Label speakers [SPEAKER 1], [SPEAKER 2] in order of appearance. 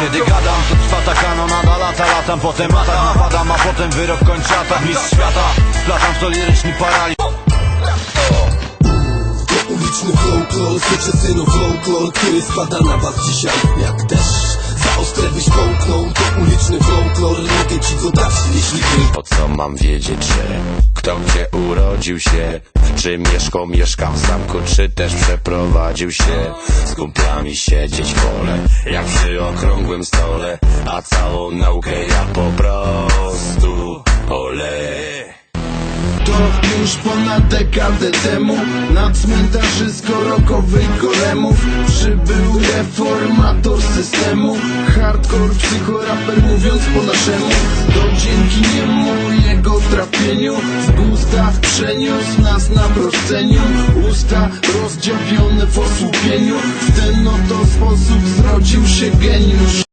[SPEAKER 1] Kiedy gadam, to trwa ta kanonada Lata, latam, potem atak napadam A potem wyrok kończy atak Mistrz świata. Wplatam w to liryczny paraliż.
[SPEAKER 2] Uliczny folklor, słyszę folklor Który spada na was dzisiaj jak deszcz. Za ostre byś połknął To uliczny folklor, mogę ci go dać Jeśli ty
[SPEAKER 3] Po co mam wiedzieć, że kto gdzie urodził się W czym mieszkał, mieszkał w zamku Czy też przeprowadził się Z kumplami siedzieć w pole? Jak przy okrągłym stole A całą naukę ja po prostu oleję
[SPEAKER 4] To już ponad dekadę temu Na cmentarzysko rokowych golemów Przybył reformator systemu. Hardcore psychoraper mówiąc po naszemu To dzięki niemu jego trafieniu Z Gustaw przeniósł nas na proszczeniu Usta rozdziawione w osłupieniu. W ten oto sposób zrodził się geniusz